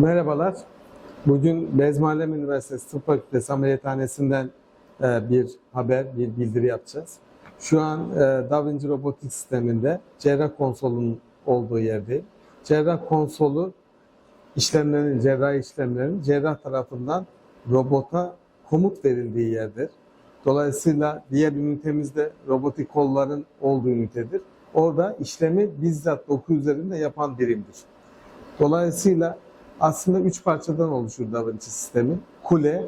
Merhabalar. Bugün Bezmalem Üniversitesi Tıp Fakültesi Ameliyathanesi'nden e, bir haber, bir bildiri yapacağız. Şu an e, Da Vinci Robotik Sistemi'nde cerrah konsolunun olduğu yerdeyim. Cerrah konsolu işlemlerin, cerrahi işlemlerin cerrah tarafından robota komut verildiği yerdir. Dolayısıyla diğer ünitemizde robotik kolların olduğu ünitedir. Orada işlemi bizzat doku üzerinde yapan birimdir. Dolayısıyla aslında üç parçadan oluşur Da Vinci sistemi. Kule,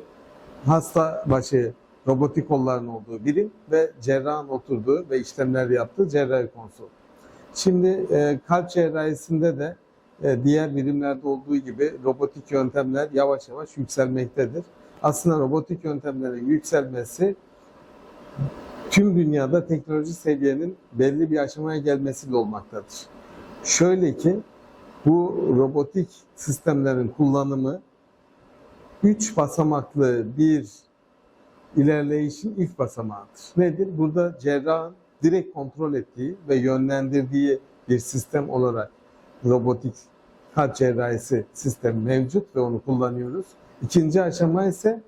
hasta başı robotik kolların olduğu birim ve cerrahın oturduğu ve işlemler yaptığı cerrahi konsol. Şimdi e, kalp cerrahisinde de e, diğer birimlerde olduğu gibi robotik yöntemler yavaş yavaş yükselmektedir. Aslında robotik yöntemlerin yükselmesi tüm dünyada teknoloji seviyenin belli bir aşamaya gelmesiyle olmaktadır. Şöyle ki bu robotik sistemlerin kullanımı üç basamaklı bir ilerleyişin ilk basamağıdır. Nedir? Burada cerrahın direkt kontrol ettiği ve yönlendirdiği bir sistem olarak robotik kalp cerrahisi sistemi mevcut ve onu kullanıyoruz. İkinci aşama ise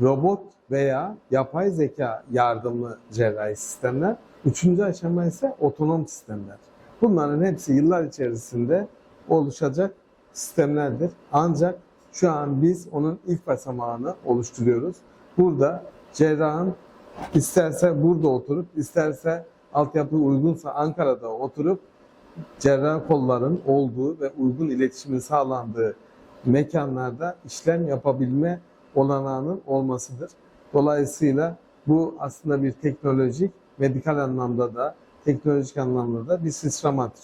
robot veya yapay zeka yardımlı cerrahi sistemler. Üçüncü aşama ise otonom sistemler. Bunların hepsi yıllar içerisinde oluşacak sistemlerdir. Ancak şu an biz onun ilk basamağını oluşturuyoruz. Burada cerrahın isterse burada oturup, isterse altyapı uygunsa Ankara'da oturup cerrah kolların olduğu ve uygun iletişimin sağlandığı mekanlarda işlem yapabilme olanağının olmasıdır. Dolayısıyla bu aslında bir teknolojik, medikal anlamda da, teknolojik anlamda da bir sıçramadır.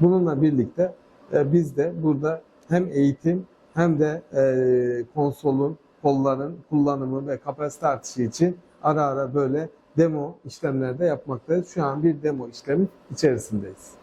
Bununla birlikte biz de burada hem eğitim hem de e, konsolun, kolların kullanımı ve kapasite artışı için ara ara böyle demo işlemlerde yapmaktayız. Şu an bir demo işlemi içerisindeyiz.